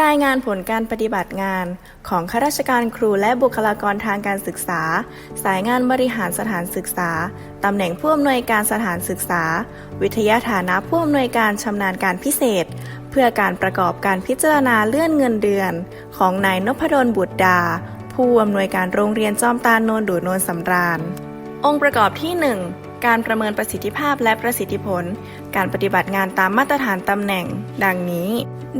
รายงานผลการปฏิบัติงานของข้าราชการครูและบุคลากรทางการศึกษา สายงานบริหารสถานศึกษา ตำแหน่งผู้อำนวยการสถานศึกษา วิทยาฐานะผู้อำนวยการชำนาญการพิเศษ เพื่อการประกอบการพิจารณาเลื่อนเงินเดือน ของนายนพดลบุตรดา ผู้อำนวยการโรงเรียนจอมตาลโนนดูโนนสำราญ องค์ประกอบที่ 1การประเมินประสิทธิภาพและประสิทธิผล การปฏิบัติงานตามมาตรฐานตำแหน่ง ดังนี้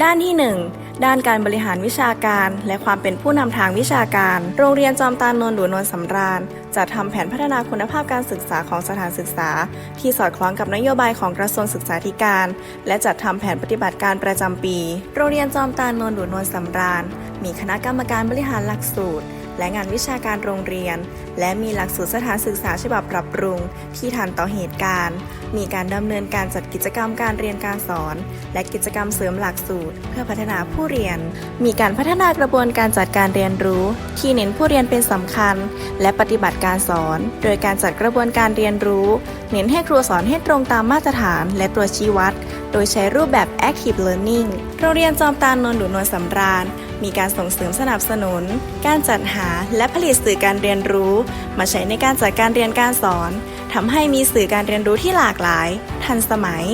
ด้านที่ 1 ด้านการบริหารวิชาการ และความเป็นผู้นำทางวิชาการ โรงเรียนจอมตาลนนท์หลวงนนท์สำราญจัดทำแผนพัฒนาคุณภาพการศึกษาของสถานศึกษา ที่สอดคล้องกับนโยบายของกระทรวงศึกษาธิการ และจัดทำแผนปฏิบัติการประจำปี โรงเรียนจอมตาลนนท์หลวงนนท์สำราญ มีคณะกรรมการบริหารหลักสูตร และงานวิชาการโรงเรียน และมีหลักสูตรสถานศึกษาฉบับปรับปรุง ที่ทันต่อเหตุการณ์ มีการดำเนินการจัดกิจกรรมการเรียนการสอน และกิจกรรมเสริมหลักสูตร เพื่อพัฒนาผู้เรียน มีการพัฒนากระบวนการจัดการเรียนรู้ ที่เน้นผู้เรียนเป็นสำคัญ และปฏิบัติการสอน โดยการจัดกระบวนการเรียนรู้ เน้นให้ครูสอนให้ตรงตามมาตรฐาน และตัวชี้วัด โดยใช้รูปแบบ active learning โรงเรียนจอมตาลนนท์หนูนวลสำราญ มีการส่งเสริมสนับสนุน การจัดหาและผลิตสื่อการเรียนรู้ มาใช้ในการจัดการเรียนการสอนทำให้มีสื่อการเรียนรู้ที่หลากหลาย ทันสมัย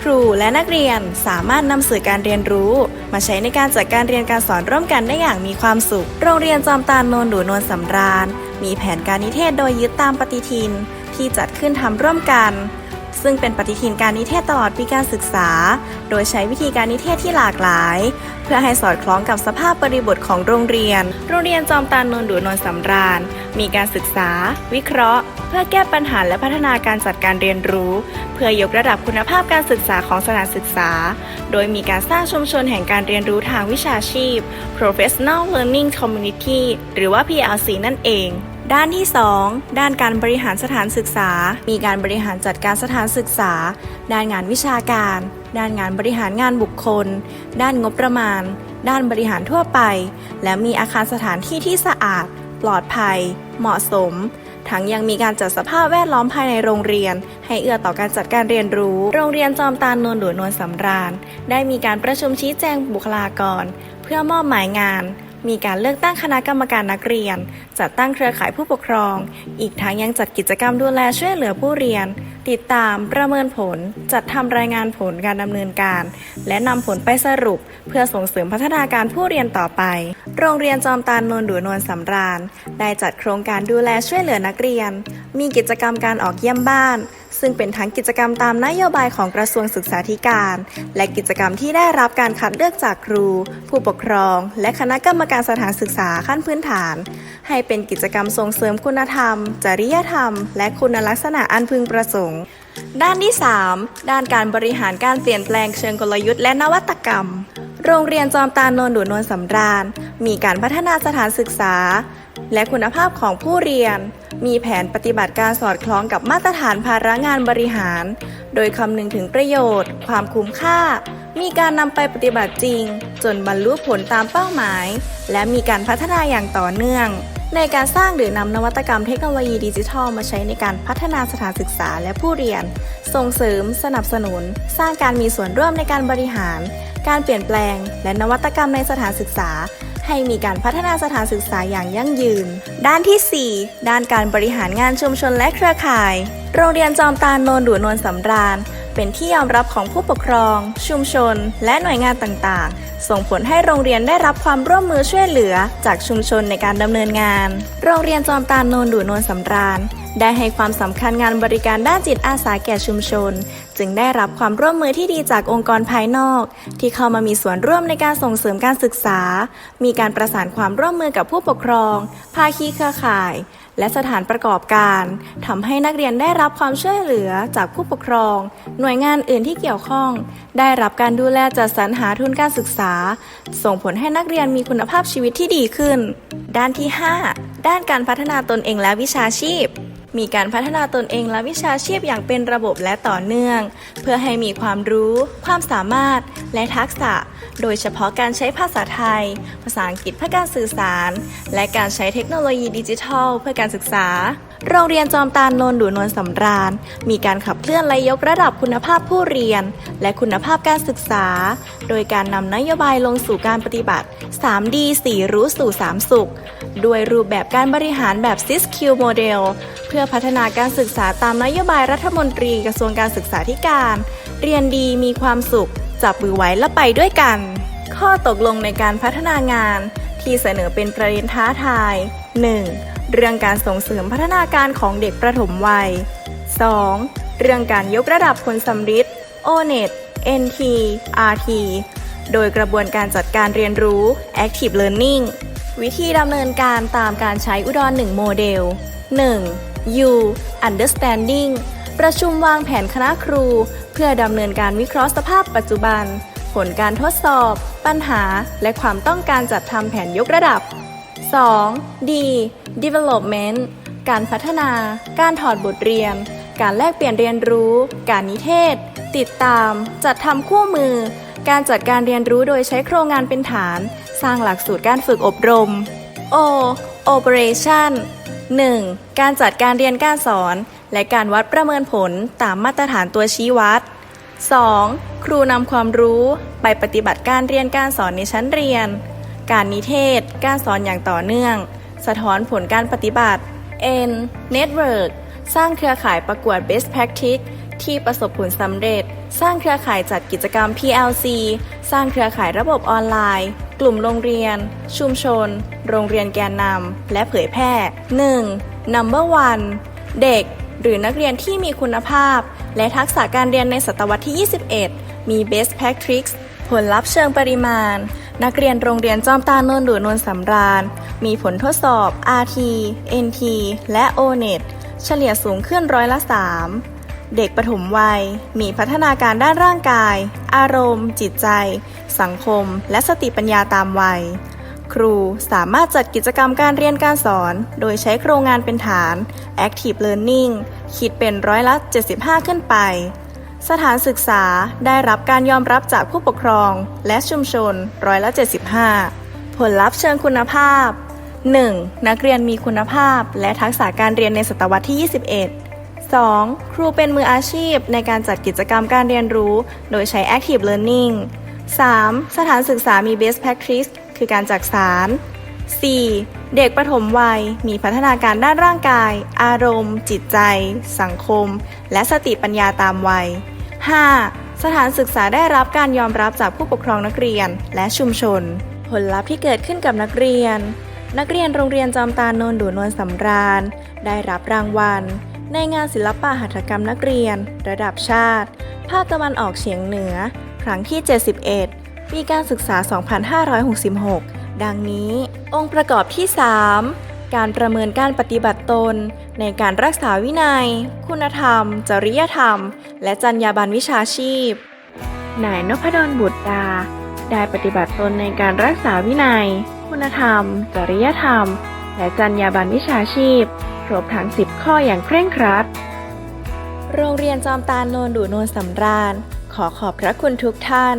ครูและนักเรียนสามารถนำสื่อการเรียนรู้ มาใช้ในการจัดการเรียนการสอนร่วมกันได้อย่างมีความสุข โรงเรียนจอมตาลโนนดูนวลสำราญ มีแผนการนิเทศโดยยึดตามปฏิทิน ที่จัดขึ้นทำร่วมกัน ซึ่งเป็นปฏิทินการนิเทศตลอดปีการศึกษา โดยใช้วิธีการนิเทศที่หลากหลาย เพื่อให้สอดคล้องกับสภาพบริบทของโรงเรียน โรงเรียนจอมตาลนนดูนนสำราญ มีการศึกษา วิเคราะห์ เพื่อแก้ปัญหาและพัฒนาการจัดการเรียนรู้ เพื่อยกระดับคุณภาพการศึกษาของสถานศึกษา โดยมีการสร้างชุมชนแห่งการเรียนรู้ทางวิชาชีพ Professional Learning Community หรือว่า PLC นั่นเอง ด้านที่ 2 ด้านการบริหารสถานศึกษา มีการบริหารจัดการสถานศึกษา ด้านงานวิชาการ ด้านงานบริหารงานบุคคล ด้านงบประมาณ ด้านบริหารทั่วไป และมีอาคารสถานที่ที่สะอาด ปลอดภัย เหมาะสม ทั้งยังมีการจัดสภาพแวดล้อมภายในโรงเรียน ให้เอื้อต่อการจัดการเรียนรู้ โรงเรียนจอมตาลนนท์หลวงนวลสำราญ ได้มีการประชุมชี้แจงบุคลากร เพื่อมอบหมายงาน มีการเลือกตั้งคณะกรรมการนักเรียน จัดตั้งเครือข่ายผู้ปกครอง อีกทั้งยังจัดกิจกรรมดูแลช่วยเหลือผู้เรียน ติดตามประเมินผล จัดทำรายงานผลการดำเนินการ และนำผลไปสรุป เพื่อส่งเสริมพัฒนาการผู้เรียนต่อไป โรงเรียนจอมตาลนนดูนวลสำราญ ได้จัดโครงการดูแลช่วยเหลือนักเรียน มีกิจกรรมการออกเยี่ยมบ้าน ซึ่งเป็นทั้งกิจกรรมตามนโยบายของกระทรวงศึกษาธิการ และกิจกรรมที่ได้รับการคัดเลือกจากครู ผู้ปกครอง และคณะกรรมการสถานศึกษาขั้นพื้นฐาน ให้เป็นกิจกรรมส่งเสริมคุณธรรม จริยธรรม และคุณลักษณะอันพึงประสงค์ ด้านที่ 3 ด้านการบริหารการเปลี่ยนแปลงเชิงกลยุทธ์และนวัตกรรม โรงเรียนจอมตาลนนท์ดูนวลสำราญ มีการพัฒนาสถานศึกษา และคุณภาพของผู้เรียน มีแผนปฏิบัติการสอดคล้องกับมาตรฐานภาระงานบริหาร โดยคำนึงถึงประโยชน์ ความคุ้มค่า มีการนำไปปฏิบัติจริง จนบรรลุผลตามเป้าหมาย และมีการพัฒนาอย่างต่อเนื่อง ในการสร้างหรือนำนวัตกรรมเทคโนโลยีดิจิทัลมาใช้ในการพัฒนาสถานศึกษาและผู้เรียน ส่งเสริม สนับสนุน สร้างการมีส่วนร่วมในการบริหาร การเปลี่ยนแปลง และนวัตกรรมในสถานศึกษา ให้มีการพัฒนาสถานศึกษาอย่างยั่งยืน ด้านที่ 4 ด้านการบริหารงานชุมชนและเครือข่าย โรงเรียนจอมตาลโนนดูนวลสำราญ เป็นที่ยอมรับของผู้ปกครอง ชุมชน และหน่วยงานต่างๆ ส่งผลให้โรงเรียนได้รับความร่วมมือช่วยเหลือ จากชุมชนในการดำเนินงาน โรงเรียนจอมตาลโนนดูนวลสำราญได้ให้ความสำคัญงานบริการด้านจิตอาสาแก่ชุมชน จึงได้รับความร่วมมือที่ดีจากองค์กรภายนอก ที่เข้ามามีส่วนร่วมในการส่งเสริมการศึกษา มีการประสานความร่วมมือกับผู้ปกครอง ภาคีเครือข่าย และสถานประกอบการทำให้นักเรียนได้รับความช่วยเหลือจากผู้ปกครอง หน่วยงานอื่นที่เกี่ยวข้อง ได้รับการดูแลจัดสรรหาทุนการศึกษา ส่งผลให้นักเรียนมีคุณภาพชีวิตที่ดีขึ้น ด้านที่ 5 ด้านการพัฒนาตนเองและวิชาชีพ มีการพัฒนาตนเองและวิชาชีพอย่างเป็นระบบและต่อเนื่อง เพื่อให้มีความรู้ ความสามารถ และทักษะ โดยเฉพาะการใช้ภาษาไทย ภาษาอังกฤษเพื่อการสื่อสาร และการใช้เทคโนโลยีดิจิทัล เพื่อการศึกษา โรงเรียนจอมตาลโนนดูนวลสำราญ มีการขับเคลื่อนและยกระดับคุณภาพผู้เรียน และคุณภาพการศึกษา โดยการนำนโยบายลงสู่การปฏิบัติ 3D 4 รู้สู่ 3 สุข ด้วยรูปแบบการบริหารแบบ SISQ โมเดลเพื่อพัฒนาการศึกษาตามนโยบายรัฐมนตรีกระทรวงการศึกษาธิการ เรียนดีมีความสุข จับมือไว้และไปด้วยกัน ข้อตกลงในการพัฒนางาน ที่เสนอเป็นประเด็นท้าทาย 1. เรื่องการส่งเสริมพัฒนาการของเด็กประถมวัย 2. เรื่องการยกระดับผลสำฤทธิ์ ONET NT RT โดยกระบวนการจัดการเรียนรู้ Active Learning วิธีดำเนินการตามการใช้อุดร1โมเดล 1. U Understanding ประชุมวางแผนคณะครู เพื่อดำเนินการวิเคราะห์สภาพปัจจุบัน ผลการทดสอบ ปัญหา และความต้องการจัดทำแผนยกระดับ 2. D Development การพัฒนา การถอดบทเรียน การแลกเปลี่ยนเรียนรู้ การนิเทศ ติดตาม จัดทำคู่มือ การจัดการเรียนรู้โดยใช้โครงงานเป็นฐาน สร้างหลักสูตรการฝึกอบรม O Operation 1. การจัดการเรียนการสอน และการวัดประเมินผลตามมาตรฐานตัวชี้วัด 2. ครูนำความรู้ไปปฏิบัติการเรียนการสอนในชั้นเรียน การนิเทศ การสอนอย่างต่อเนื่อง สะท้อนผลการปฏิบัติ N Network สร้างเครือข่ายประกวด Best Practice ที่ประสบผลสำเร็จ สร้างเครือข่ายจัดกิจกรรม PLC สร้างเครือข่ายระบบออนไลน์ กลุ่มโรงเรียน ชุมชน โรงเรียนแกนนำและเผยแพร่ 1. Number one เด็ก หรือนักเรียนที่มีคุณภาพ และทักษะการเรียนในศตวรรษที่ 21 มี Best Practice ผลลัพธ์เชิงปริมาณ นักเรียนโรงเรียนจอมตาลโนนดูนวลสำราญ มีผลทดสอบ RT NT และ ONET เฉลี่ยสูงขึ้นร้อยละ 3 เด็กปฐมวัย มีพัฒนาการด้านร่างกาย อารมณ์ จิตใจ สังคม และสติปัญญาตามวัย ครูสามารถจัดกิจกรรมการเรียนการสอน โดยใช้โครงงานเป็นฐาน Active Learning คิดเป็นร้อยละ 75 ขึ้นไป สถานศึกษาได้รับการยอมรับจากผู้ปกครอง และชุมชนร้อยละ75 ผลลัพธ์เชิงคุณภาพ 1. นักเรียนมีคุณภาพ และทักษะการเรียนในศตวรรษที่ 21 2. ครูเป็นมืออาชีพในการจัดกิจกรรมการเรียนรู้ โดยใช้ Active Learning 3. สถานศึกษามี Best Practice คือการจักสาร 4. เด็กประถมวัยมีพัฒนาการด้านร่างกาย อารมณ์ จิตใจ สังคม และสติปัญญาตามวัย 5. สถานศึกษาได้รับการยอมรับจากผู้ปกครองนักเรียนและชุมชน ผลลัพธ์ที่เกิดขึ้นกับนักเรียน นักเรียนโรงเรียนจอมตาลโนนดูนวลสำราญ ได้รับรางวัล ในงานศิลปะหัตถกรรมนักเรียน ระดับชาติ ภาคตะวันออกเฉียงเหนือ ครั้งที่ 71 ปีการศึกษา 2566 ดังนี้ องค์ประกอบที่ 3 การประเมินการปฏิบัติตน ในการรักษาวินัย คุณธรรม จริยธรรม และจรรยาบรรณวิชาชีพ นายนพดลบุตรดา ได้ปฏิบัติตนในการรักษาวินัย คุณธรรม จริยธรรม และจรรยาบรรณวิชาชีพครบทั้ง 10 ข้ออย่างเคร่งครัด โรงเรียนจอมตาลโนนดูโนนสำราญ ขอขอบพระคุณทุกท่าน